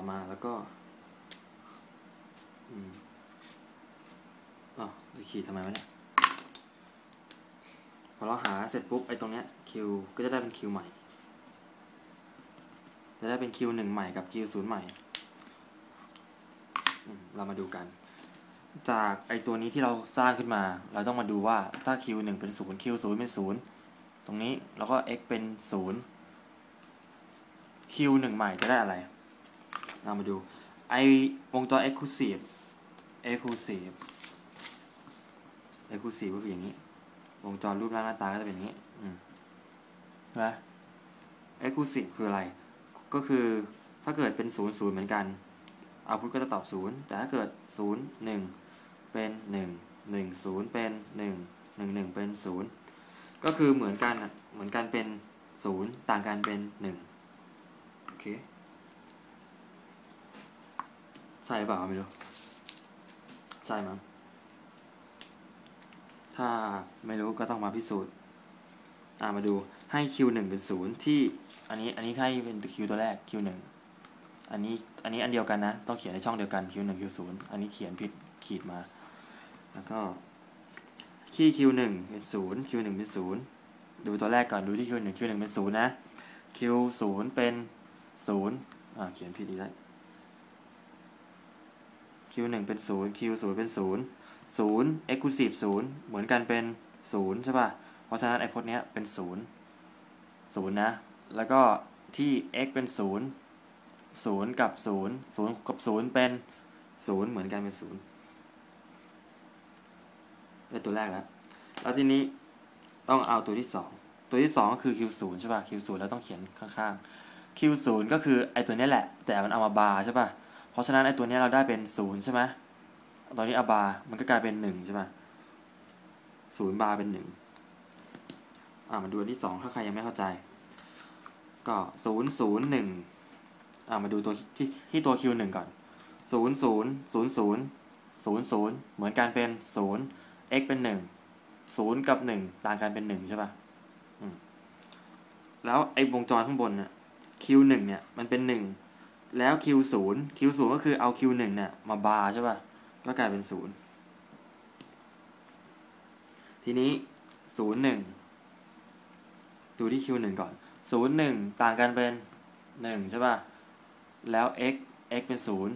ต่อมาแล้วก็อืมอ๋อจะขีดทำไมวะเนี่ยพอเราหาเสร็จปุ๊บไอ้ตรงเนี้ยคิวก็จะได้เป็นคิวใหม่ จะได้เป็นคิวหนึ่งใหม่กับคิวศูนย์ใหม่ เรามาดูกัน จากไอ้ตัวนี้ที่เราสร้างขึ้นมา เราต้องมาดูว่าถ้า q หนึ่งเป็นศูนย์ q ศูนย์เป็นศูนย์ตรงนี้แล้วก็ x เป็นศูนย์ q หนึ่งใหม่จะได้อะไร เรามาดูไอวงจร exclusive exclusive exclusive ก็คืออย่างนี้ วงจรรูปร่างหน้าตาก็จะเป็นอย่างนี้อืมใช่ไหม exclusive คืออะไร ก็คือถ้าเกิดเป็นศูนย์ศูนย์เหมือนกันเอาพุทก็จะตอบศูนย์แต่ถ้าเกิดศูนย์หนึ่งเป็นหนึ่งหนึ่งศูนย์เป็นหนึ่งหนึ่งหนึ่งเป็นศูนย์ก็คือเหมือนกันเหมือนกันเป็นศูนย์ต่างกันเป็นหนึ่งโอเค ใช่เปล่าไม่รู้ใช่มั้งถ้าไม่รู้ก็ต้องมาพิสูจน์ อ่ามาดูให้ q หนึ่งเป็นศูนย์ที่อันนี้อันนี้ให้เป็น q ตัวแรก q หนึ่งอันนี้อันนี้อันเดียวกันนะ ต้องเขียนในช่องเดียวกัน q หนึ่ง q ศูนย์อันนี้เขียนผิดขีดมา แล้วก็ขี้ q หนึ่งเป็นศูนย์ q หนึ่งเป็นศูนย์ดูตัวแรกก่อนดูที่ q หนึ่ง q หนึ่งเป็นศูนย์นะ q ศูนย์เป็นศูนย์อ่าเขียนผิดอีกแล้ว q หนึ่งเป็นศูนย์ q ศูนย์เป็นศูนย์ศูนย์ exclusive ศูนย์เหมือนกันเป็นศูนย์ใช่ป่ะ เพราะฉะนั้นไอ้พจน์เนี้ยเป็นศูนย์ศูนย์นะ แล้วก็ที่ x เป็นศูนย์ศูนย์กับศูนย์ศูนย์กับศูนย์เป็นศูนย์เหมือนกันเป็นศูนย์ได้ตัวแรกแล้ว แล้วทีนี้ต้องเอาตัวที่สองตัวที่สองก็คือ q ศูนย์ใช่ป่ะ q ศูนย์แล้วต้องเขียนข้างๆ q ศูนย์ก็คือไอตัวนี้แหละ แต่มันเอามาบาร์ใช่ป่ะ เพราะฉะนั้นไอตัวนี้เราได้เป็นศูนย์ใช่ไหมตอนนี้เอาบาร์มันก็กลายเป็นหนึ่งใช่ป่ะศูนย์บาร์เป็นหนึ่งอ่ามาดูอันที่สองถ้าใครยังไม่เข้าใจ ก็ศูนย์ศูนย์หนึ่งอ่ามาดูตัวที่ที่ตัว q หนึ่งก่อนศูนย์ศูนย์ศูนย์ศูนย์ศูนย์ศูนย์เหมือนกันเป็นศูนย์ x เป็นหนึ่งศูนย์กับหนึ่งต่างกันเป็นหนึ่งใช่ป่ะแล้วไอ้วงจรข้างบนเนี่ย q หนึ่งเนี่ย มันเป็นหนึ่ง แล้ว q ศูนย์ q ศูนย์ก็คือเอา q หนึ่งเนี่ยมาบาร์ใช่ป่ะ ก็กลายเป็นศูนย์ทีนี้ศูนย์หนึ่งดูที่ q หนึ่งก่อนศูนย์หนึ่งต่างกันเป็นหนึ่งใช่ป่ะ แล้ว x x เป็นศูนย์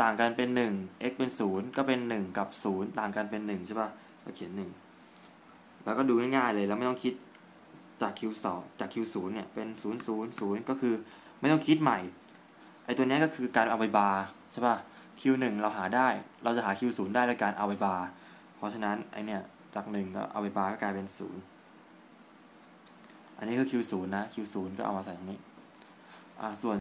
ต่างกันเป็นหนึ่ง x เป็นศูนย์ก็เป็นหนึ่งกับศูนย์ต่างกันเป็นหนึ่งใช่ป่ะ ก็เขียนหนึ่งแล้วก็ดูง่ายๆเลยแล้วไม่ต้องคิดจาก q สองจาก q ศูนย์เนี่ยเป็นศูนย์ศูนย์ศูนย์ก็คือไม่ต้องคิดใหม่ ไอตัวนี้ก็คือการเอาไปบาร์ใช่ป่ะ q หนึ่งเราหาได้ เราจะหา q ศูนย์ได้วยการเอาไปบาร์ เพราะฉะนั้นไอเนี่ยจากหนึ่งก็เอาไปบาร์ก็กลายเป็นศูนย์อันนี้คือ q ศูนย์นะ q ศูนย์ก็เอามาใส่ตรงนี้ อ่าส่วน